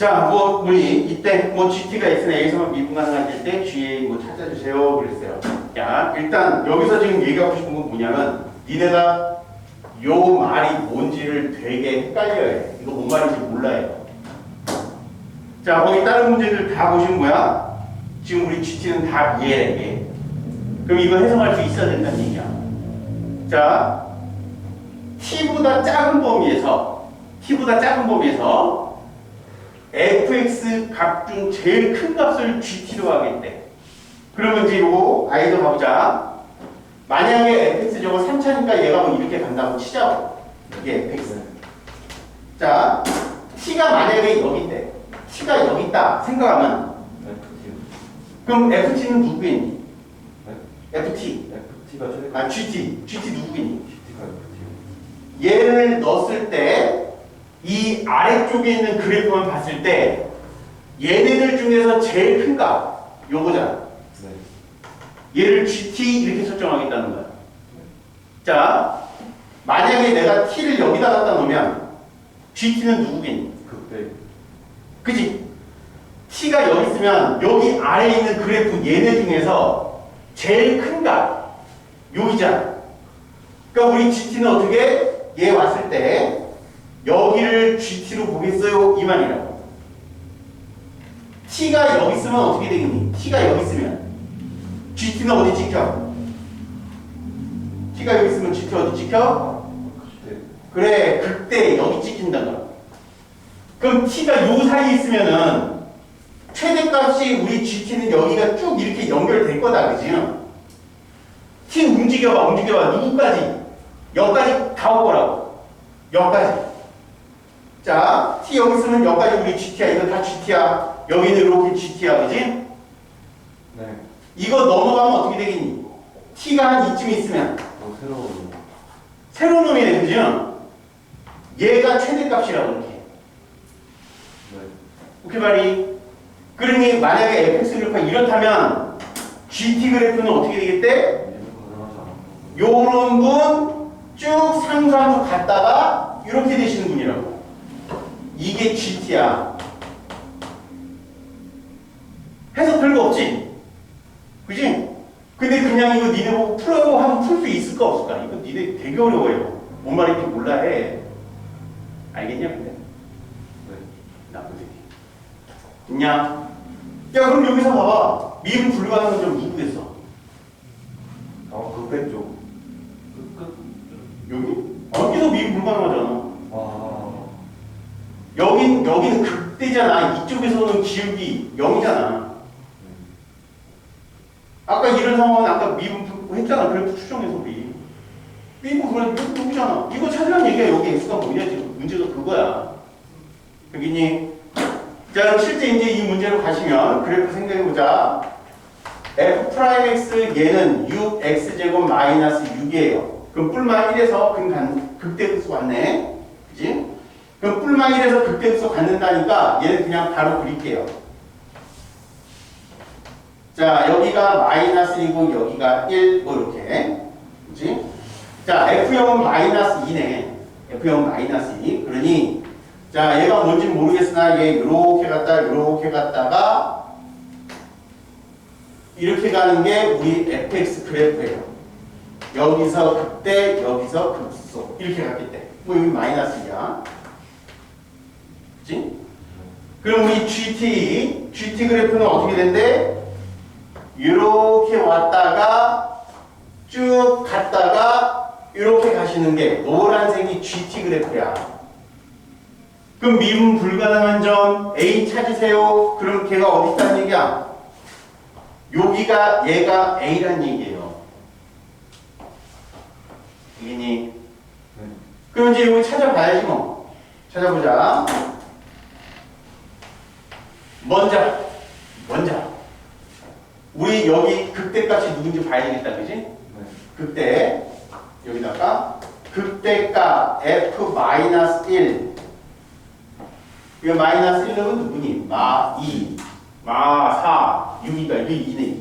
자, 뭐 우리 이때 뭐 GT가 있으나 A에서만 미분 가능할 때 GA 뭐 찾아주세요 그랬어요. 야, 일단 여기서 지금 얘기하고 싶은 건 뭐냐면 니네가 요 말이 뭔지를 되게 헷갈려해. 이거 뭔 말인지 몰라요. 자, 거기 다른 문제들 다 보신 거야? 지금 우리 GT는 다 이해해. 이게. 그럼 이거 해석할 수 있어야 된다는 얘기야. 자, t보다 작은 범위에서 t보다 작은 범위에서 fx 값 중 제일 큰 값을 gt로 하겠대. 그러면 이제 요거 아이도 가보자. 만약에 fx 저거 3차니까 얘가 뭐 이렇게 간다고 치자고. 이게 fx. 자, t가 만약에 여기 있대. t가 여기 있다 생각하면 그럼 ft는 누구겠니? ft. FT가 최대 아 gt. gt 누구겠니? 얘를 넣었을 때 이 아래쪽에 있는 그래프만 봤을 때 얘네들 중에서 제일 큰 값 요거잖아. 네. 얘를 GT 이렇게 설정하겠다는 거야. 자, 만약에 내가 T를 여기다 갖다 놓으면 GT는 누구겠니? 극대 그지? T가 여기 있으면 여기 아래에 있는 그래프 얘네 중에서 제일 큰 값 여기잖아. 그러니까 우리 GT는 어떻게 얘 왔을 때 여기를 GT로 보겠어요? 이 말이라고. T가 여기 있으면 어떻게 되겠니? T가 여기 있으면 GT는 어디 찍혀? T가 여기 있으면 GT 어디 찍혀? 그래 극대 여기 찍힌다고 그럼 t가 요 사이에 있으면은 최대값이 우리 gt는 여기가 쭉 이렇게 연결될 거다 그지 t 움직여봐 움직여봐 누구까지 여기까지 다올 거라고 여기까지 자 t 여기 있으면 여기까지 우리 gt야. 이거 다 gt야. 여기는 이렇게 gt야. 그지? 네. 이거 넘어가면 어떻게 되겠니? T가 한 이쯤 있으면 어 새로운 새로운 놈이네 그죠? 얘가 최대값이라고 이렇게. 네. 오케이 말이. 그러니 만약에 fx 그래프가 이렇다면 gt 그래프는 어떻게 되겠대? 요런 분 쭉 상수함수 갔다가 이렇게 되시는 분이라고 이게 gt야 해석 별거 없지? 그지? 근데 그냥 이거 니네 보고 풀어요 하면 풀 수 있을까 없을까? 이거 니네 되게 어려워요 뭔 말인지 몰라 해 알겠냐 근데? 네. 나쁜 새끼. 있냐? 야, 그럼 여기서 봐봐. 미분 불가능한 점 누구겠어? 아 극대 쪽 끝끝 여기? 여기도 미분 불가능하잖아. 아 여기는 극대잖아. 이쪽에서는 기울기 0이잖아. 아까 이런 상황은 아까 미분 불 했잖아. 그래프 추정해서 우리. 미분 그래, 여기 여기잖아. 이거 찾으란 얘기야. 여기 X가 뭐냐? 지금 문제가 그거야. 여기니? 자, 그럼 실제 이제 이 문제로 가시면 그래프 생각해보자. f 프라임 x 얘는 6x제곱 마이너스 6이에요. 그럼 뿔만 1에서 그럼 극대극소 왔네. 그지? 그럼 뿔만 1에서 극대극소 갖는다니까 얘는 그냥 바로 그릴게요. 자, 여기가 마이너스 2고 여기가 1, 뭐 이렇게. 그지? 자, F0은 마이너스 2네. F0은 마이너스 2. 그러니, 자, 얘가 뭔지 모르겠으나 얘 이렇게 갔다, 이렇게 갔다가 이렇게 가는 게 우리 fx 그래프예요. 여기서 극대, 여기서 극소. 이렇게 갔기 때문에. 뭐 여기 마이너스야. 그치? 그럼 우리 GT, GT 그래프는 어떻게 된대? 이렇게 왔다가 쭉 갔다가 이렇게 가시는 게 노란색이 GT 그래프야. 그럼 미분 불가능한 점 A 찾으세요. 그럼 걔가 어디 있다는 얘기야? 여기가 얘가 A란 얘기예요. 이니 네. 그럼 이제 여기 찾아봐야지 뭐. 찾아보자. 먼저, 먼저. 우리 여기 극대값이 누군지 봐야 되겠다, 그지? 네. 극대 여기다가 극대값 f 마이너스 1 이거 마이너스 1은 누구니? 마 2, 마 4, 6이가 이게 2네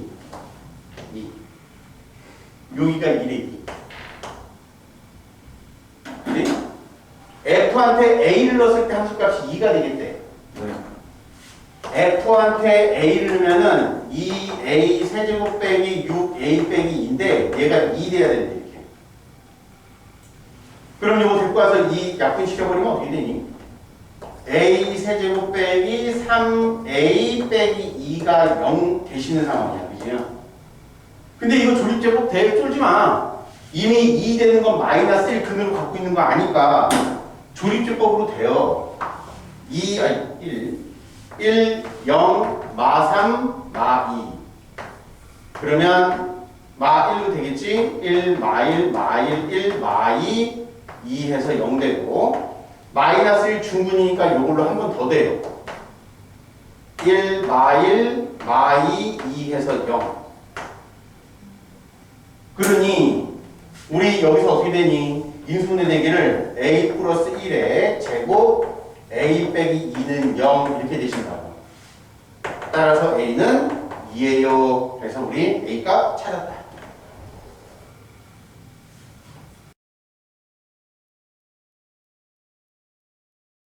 2. 여기가 1에 2. 그지? f한테 a를 넣었을 때 함수값이 2가 되겠대. 네. F한테 A를 넣으면은 2A 세제곱 빼기 6A 빼기 2인데 얘가 2 돼야 된대 이렇게. 그럼 이거 데리고 와서 이 약분시켜버리면 어떻게 되니? A 세제곱 빼기 3A 빼기 2가 0 되시는 상황이야. 그지? 근데 이거 조립제곱 대 쫄지 마. 이미 2 되는 건 마이너스 1 근으로 갖고 있는 거 아니까 조립제법으로 돼요. 2, 아니 1, 1, 0, 마 3, 마 2. 그러면 마 1로 되겠지? 1, 마 1, 마 1, 1, 마 2, 2 해서 0 되고 마이너스 1 중근이니까 이걸로 한 번 더 돼요. 1, 마 1, 마 2, 2 해서 0. 그러니 우리 여기서 어떻게 되니? 인수분해 내기를 a 플러스 1의 제곱 a 빼기 2는 0 이렇게 되신다고. 따라서 a는 2예요. 그래서 우리 a 값 찾았다.